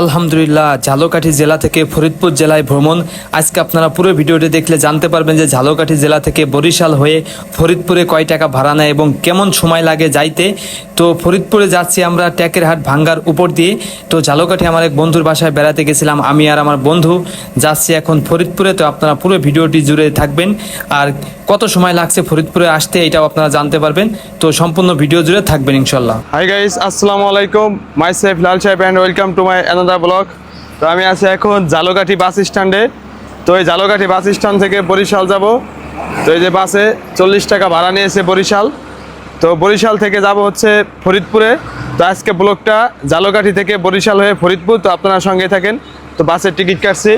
আলহামদুলিল্লাহ, ঝালকাঠি জেলা থেকে ফরিদপুর জেলায় ভ্রমণ। আজকে আপনারা পুরো ভিডিওটি দেখলে জানতে পারবেন যে ঝালকাঠি জেলা থেকে বরিশাল হয়ে ফরিদপুরে কয় টাকা ভাড়া নেয় এবং কেমন সময় লাগে যাইতে। তো ফরিদপুরে যাচ্ছি আমরা ট্যাকের হাট ভাঙ্গার উপর দিয়ে। তো ঝালকাঠি আমার এক বন্ধুর বাসায় বেড়াতে গেছিলাম, আমি আর আমার বন্ধু। যাচ্ছি এখন ফরিদপুরে, তো আপনারা পুরো ভিডিওটি জুড়ে থাকবেন। আর কত সময় লাগছে ফরিদপুরে আসতে, এটাও আপনারা জানতে পারবেন। তো সম্পূর্ণ ভিডিও জুড়ে থাকবেন ইনশাল্লাহ হাই গাইস আসসালামু আলাইকুম। Myself Lal Saheb and welcome to my another blog তো আমি আছি এখন জালোকাঠি বাস স্ট্যান্ডে। তো এই জালোকাঠি বাস স্ট্যান্ড থেকে বরিশাল যাব। তো এই যে বাসে চল্লিশ টাকা ভাড়া নিয়েছে বরিশাল। তো বরিশাল থেকে যাব হচ্ছে ফরিদপুরে। তো আজকে ব্লকটা জালোকাঠি থেকে বরিশাল হয়ে ফরিদপুর। তো আপনারা সঙ্গে থাকেন। তো বাসের টিকিট কাটছি।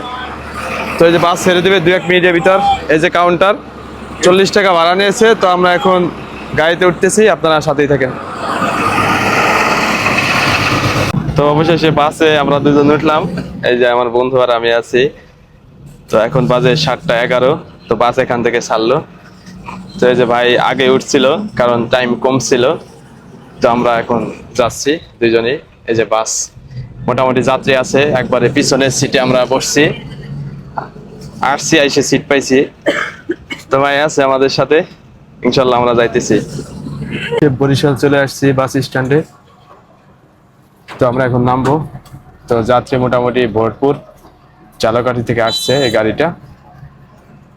তো এই যে বাস ছেড়ে দেবে দু এক মিনিটের ভিতর। এই যে কাউন্টার। চল্লিশ টাকা ভাড়া নিয়েছে। তো আমরা এখন গাড়িতে উঠতেছি। আপনারা সাথেই থাকেন। তো অবশেষে বাসে আমরা দুজন উঠলাম। এই যে আমার বন্ধু আর আমি আছি। তো এখন বাজে সাতটা এগারো, তো বাস এখান থেকে ছাড়লো। তো এই যে ভাই আগে উঠছিল, কারণ টাইম কম ছিল। তো আমরা এখন যাচ্ছি দুজনেই। এই যে বাস, মোটামুটি যাত্রী আছে, একবারে পিছনের সিটে আমরা বসছি। আসছি আইসে সিট পাইছি। তো ভাই আছে আমাদের সাথে। ইনশাল্লাহ আমরা যাইতেছি। বরিশাল চলে আসছি বাস স্ট্যান্ডে তো আমরা এখন নামবো। তো যাত্রী মোটামুটি ভরপুর। চালকাঠি থেকে আসছে এই গাড়িটা।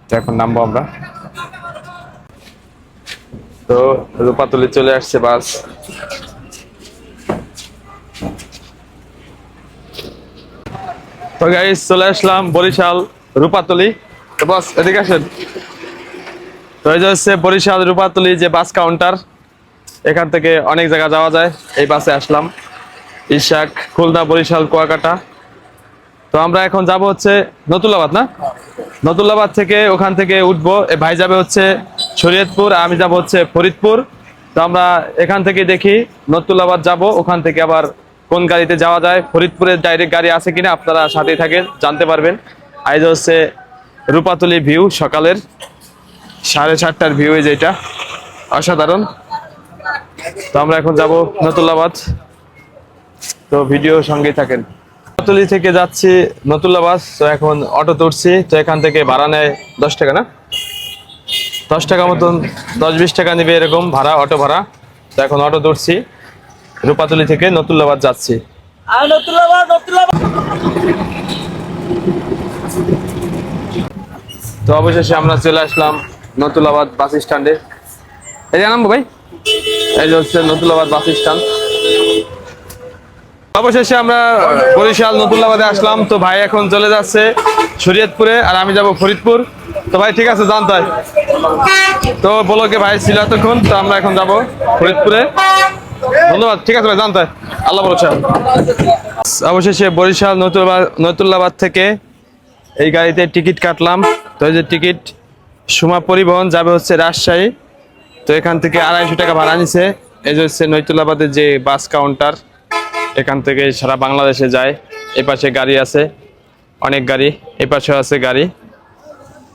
তো এখন নামবো আমরা। তো রূপাতলি চলে আসছে বাস। তো গাইস চলে আসলাম বরিশাল রূপাতলি। তো বাস এদিকে আসেন। তো এই হচ্ছে বরিশাল রূপাতলি যে বাস কাউন্টার এখান থেকে অনেক জায়গা যাওয়া যায়। এই বাসে আসলাম। ইশাক, খুলনা, বরিশাল, কুয়াকাটা। তো আমরা এখন যাব হচ্ছে নতুল্লাবাদ, না? নতুল্লাবাদ থেকে ওখান থেকে উঠবো। ভাই যাবে হচ্ছে শরীয়তপুর, আমি যাব হচ্ছে ফরিদপুর। তো আমরা এখান থেকে দেখি নতুল্লাবাদ যাব, ওখান থেকে আবার কোন গাড়িতে যাওয়া যায় ফরিদপুরের ডাইরেক্ট গাড়ি আছে কিনা আপনারা সাথেই থাকেন, জানতে পারবেন। আজ হচ্ছে রূপাতলি ভিউ, সকালের সাড়ে সাতটার ভিউ যেটা অসাধারণ। তো আমরা এখন যাব নতুল্লাবাদ। তো ভিডিও সঙ্গেই থাকেন। নতুলি থেকে যাচ্ছি নতুল্লাবাদ তো এখন অটো তুলছি তো এখান থেকে ভাড়া নেয় দশ টাকা না? দশ টাকা মতন দশ বিশ টাকা নেবে এরকম ভাড়া অটো ভাড়া। তো এখন অটো তুলছি রূপাতলি থেকে নতুল্লাবাদ যাচ্ছি। তো অবশেষে আমরা চলে আসলাম নতুলাবাদ বাস স্ট্যান্ডে। এই জানাব ভাই এই যে হচ্ছে নতুলাবাদ বাস স্ট্যান্ড। অবশেষে আমরা বরিশাল নতুল্লাবাদে আসলাম। তো ভাই এখন চলে যাচ্ছে শরীয়তপুরে আর আমি যাব ফরিদপুর। তো ভাই, ঠিক আছে জানতে হয় তো বলোকে ভাই ছিল এতক্ষণ, তো আমরা এখন যাব ফরিদপুরে। ধন্যবাদ, ঠিক আছে ভাই জানতে হয় আল্লাহ বলছে অবশেষে বরিশাল নতুল্লাবাদ থেকে এই গাড়িতে টিকিট কাটলাম। তো এই যে টিকিট, সুমা পরিবহন যাবে হচ্ছে রাজশাহী। তো এখান থেকে আড়াইশো টাকা ভাড়া নিছে। এই যে হচ্ছে নৈতুল্লাবাদের যে বাস কাউন্টার এখান থেকে সারা বাংলাদেশে যায়। এ পাশে গাড়ি আছে, অনেক গাড়ি এ পাশেও আছে গাড়ি।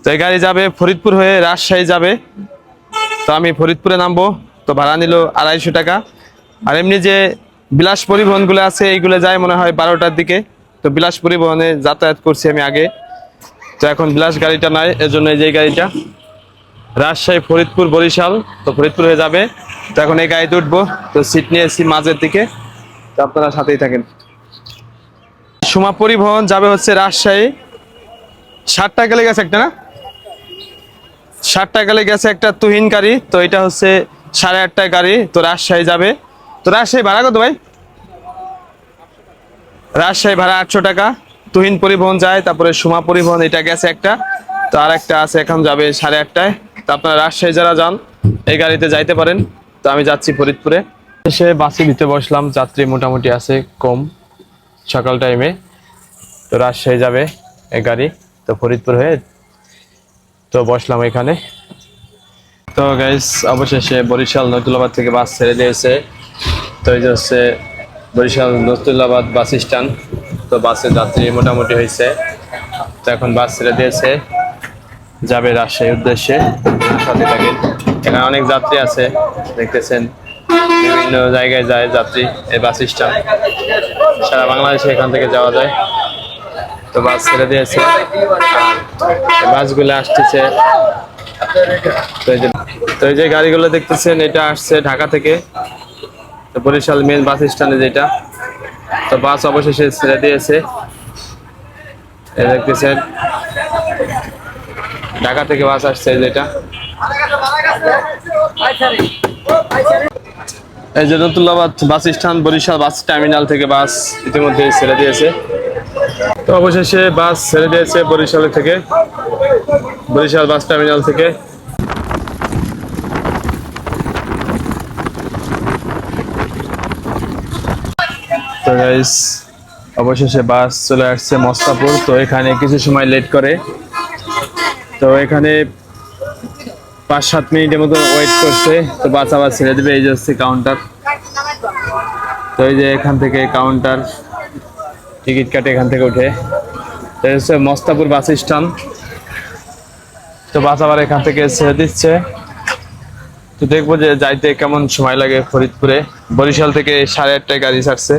তো এই গাড়ি যাবে ফরিদপুর হয়ে রাজশাহী যাবে। তো আমি ফরিদপুরে নামবো, তো ভাড়া নিল আড়াইশো টাকা। আর এমনি যে বিলাস পরিবহনগুলো আছে, এইগুলো যায় মনে হয় বারোটার দিকে। তো বিলাস পরিবহনে যাতায়াত করছি আমি আগে। তো এখন বিলাস গাড়িটা নাই, এজন্য এই যে গাড়িটা। রাজশাহী, ফরিদপুর, বরিশাল, তো ফরিদপুর হয়ে যাবে। তো এখন এই গাড়িতে উঠবো, তো সিট নিয়ে নিয়েছি মাঝের দিকে। আপনারা সাথেই থাকেন। সুমা পরিবহন যাবে হচ্ছে রাজশাহী। ষাটটা গেলে গেছে একটা না? ষাটটা গেলে গেছে একটা তুহিন গাড়ি, তো এটা হচ্ছে সাড়ে আটটায় গাড়ি, তো রাজশাহী যাবে। তো রাজশাহী ভাড়া কত ভাই? রাজশাহী ভাড়া আটশো টাকা। তুহিন পরিবহন যায়, তারপরে সুমা পরিবহন, এটা গেছে একটা। তো আর একটা আছে, এখন যাবে সাড়ে আটটায়। তো আপনারা রাজশাহী যারা যান, এই গাড়িতে যাইতে পারেন। তো আমি যাচ্ছি ফরিদপুরে। এসে বাসে ভিতরে বসলাম, যাত্রী মোটামুটি আছে কম সকাল টাইমে তো রাজশাহী যাবে গাড়ি, তো ফরিদপুর হয়ে তো বসলাম এখানে। তো গাইস অবশেষে বরিশাল নতুলাবাদ থেকে বাস ছেড়ে দিয়েছে। তো এই যে হচ্ছে বরিশাল নতুলাবাদ বাস স্ট্যান্ড তো বাসে যাত্রী মোটামুটি হয়েছে। তো এখন বাস ছেড়ে দিয়েছে, যাবে রাজশাহীর উদ্দেশ্যে। সাথে থাকেন এখানে অনেক যাত্রী আছে, দেখতেছেন। বিভিন্ন জায়গায় যায় যাত্রী, এই বাস স্ট্যান্ড সারা বাংলাদেশে এখান থেকে যাওয়া যায়। তো বাস ছেড়ে দিয়েছে। বাসগুলো আসতেছে। তো এই যে, তো এই যে গাড়িগুলো দেখতেছেন, এটা আসছে ঢাকা থেকে। তো বরিশাল মেন বাস স্ট্যান্ডে যেটা। তো বাস অবশেষে ছেড়ে দিয়েছে। দেখতেছেন। ঢাকা থেকে বাস আসছে যেটা এই যে Nathullabad bus stand, Barishal bus terminal থেকে বাস ইতিমধ্যে ছেড়ে দিয়েছে। তো অবশেষে বাস ছেড়ে দিয়েছে বরিশাল থেকে, বরিশাল বাস টার্মিনাল থেকে। তো গাইস অবশেষে বাস চলে আসছে মস্তাপুর, তো এখানে কিছু সময় লেট করে। তো এখানে পাঁচ সাত মিনিটের মতো ওয়েট করছে। তো বাস আবার ছেড়ে দেবে, এই যে হচ্ছে কাউন্টার তো এই যে এখান থেকে কাউন্টার টিকিট কাটে এখান থেকে উঠে। তো হচ্ছে মস্তাপুর বাস স্ট্যান্ড। তো বাস আবার এখান থেকে ছেড়ে দিচ্ছে। তো দেখব যে যাইতে কেমন সময় লাগে ফরিদপুরে। বরিশাল থেকে সাড়ে আটটায় গাড়ি ছাড়ছে।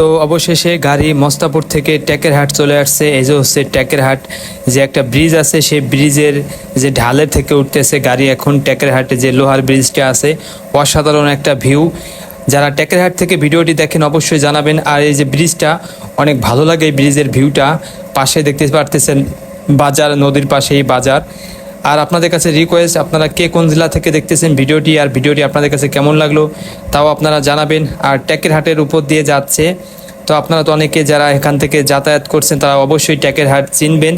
তো অবশেষে গাড়ি মস্তাপুর থেকে ট্যাকের হাট চলে আসছে। এই যে হচ্ছে ট্যাকের হাট, যে একটা ব্রিজ আছে, সেই ব্রিজের যে ঢালে থেকে উঠতেছে গাড়ি এখন ট্যাকের হাটে, যে লোহার ব্রিজটা আছে, অসাধারণ একটা ভিউ যারা ট্যাকের হাট থেকে ভিডিওটি দেখেন, অবশ্যই জানাবেন। আর এই যে ব্রিজটা অনেক ভালো লাগে এই ব্রিজের ভিউটা পাশে দেখতে পারতেছেন বাজার, নদীর পাশেই বাজার। আর আপনাদের কাছে রিকোয়েস্ট আপনারা কে কোন জেলা থেকে দেখতেছেন ভিডিওটি আর ভিডিওটি আপনাদের কাছে কেমন লাগল তাও আপনারা জানাবেন। আর ট্যাকের হাটের উপর দিয়ে যাচ্ছে, তো আপনারা তো অনেকে যারা এখান থেকে যাতায়াত করছেন তারা অবশ্যই ট্যাকের হাট চিনবেন।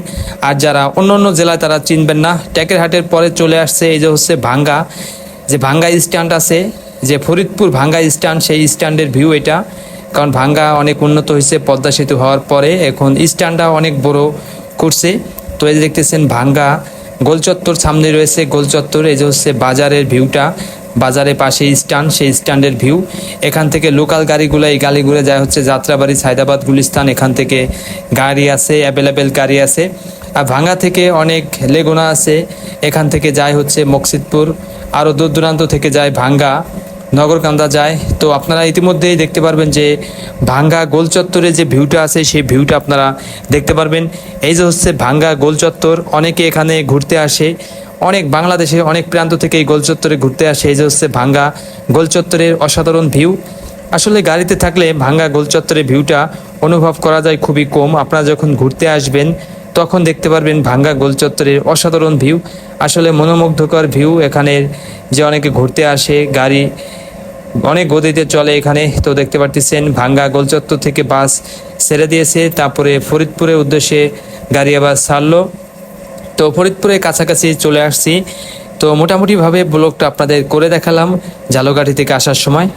আর যারা অন্য অন্য জেলায় তারা চিনবেন না, ট্যাকের হাটের পরে চলে আসছে এই যে হচ্ছে ভাঙ্গা। যে ভাঙ্গা স্ট্যান্ড আছে, যে ফরিদপুর ভাঙ্গা স্ট্যান্ড, সেই স্ট্যান্ডের ভিউ এটা। কারণ ভাঙ্গা অনেক উন্নত হয়েছে পদ্মা সেতু হওয়ার পরে, এখন স্ট্যান্ডটা অনেক বড় করছে। তো এই দেখতেছেন ভাঙ্গা গোলচত্বর সামনে রয়েছে গোলচত্বর, এই যে হচ্ছে বাজারের ভিউটা। বাজারে পাশে স্ট্যান্ড, সেই স্ট্যান্ডের ভিউ। এখান থেকে লোকাল গাড়িগুলো, এই গাড়িগুলো যায় হচ্ছে যাত্রাবাড়ি, সায়দাবাদ গুলিস্তান, এখান থেকে গাড়ি আছে অ্যাভেলেবেল গাড়ি আছে। আর ভাঙ্গা থেকে অনেক লেগোনা আছে। এখান থেকে যায় হচ্ছে মকসিদপুর। আরও দূর দূরান্ত থেকে যায় ভাঙ্গা। নগরকান্দা যায়। তো আপনারা ইতিমধ্যেই দেখতে পারবেন যে ভাঙ্গা গোল চত্বরে যে ভিউটা আছে, সেই ভিউটা আপনারা দেখতে পারবেন। এই যে হচ্ছে ভাঙ্গা গোল চত্বর, অনেকে এখানে ঘুরতে আসে। অনেক বাংলাদেশে অনেক প্রান্ত থেকে এই গোল চত্বরে ঘুরতে আসে। এই যে হচ্ছে ভাঙ্গা গোল চত্বরের অসাধারণ ভিউ। আসলে গাড়িতে থাকলে ভাঙ্গা গোল চত্বরের ভিউটা অনুভব করা যায় খুবই কম। আপনারা যখন ঘুরতে আসবেন, তখন দেখতে পারবেন ভাঙ্গা গোল চত্বরের অসাধারণ ভিউ। আসলে মনোমুগ্ধকর ভিউ এখানের যে অনেকে ঘুরতে আসে, গাড়ি অনেক গতিতে চলে এখানে। তো দেখতে পারতেছেন, ভাঙ্গা গোলচত্বর থেকে বাস ছেড়ে দিয়েছে। তারপরে ফরিদপুরের উদ্দেশ্যে গাড়ি আবার ছাড়লো। তো ফরিদপুরের কাছাকাছি চলে আসছি। তো মোটামুটিভাবে ব্লগটা আপনাদের করে দেখালাম ঝালকাঠি থেকে আসার সময়।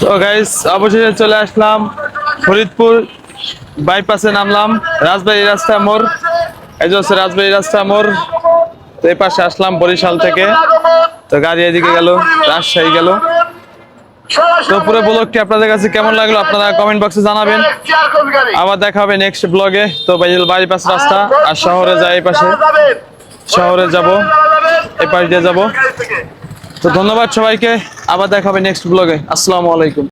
তো গাইস অবশেষে চলে আসলাম ফরিদপুর বাইপাসে নামলাম, রাজবাড়ি রাস্তা মোড়। এই যে রাজবাড়ি রাস্তা মোড়। তো এই পাশে আসলাম বরিশাল থেকে। তো গাড়ি এদিকে গেল, রাজশাহী গেল। তো পুরো ব্লগটি আপনাদের কাছে কেমন লাগল আপনারা কমেন্ট বক্সে জানাবেন। আবার দেখা হবে নেক্সট ব্লগে তো বাড়ির পাশে রাস্তা আর শহরে যাই এই পাশে। শহরে যাব এই পাশ দিয়ে যাব। তো ধন্যবাদ সবাইকে। আবার দেখা হবে নেক্সট ব্লগে আসসালামু আলাইকুম।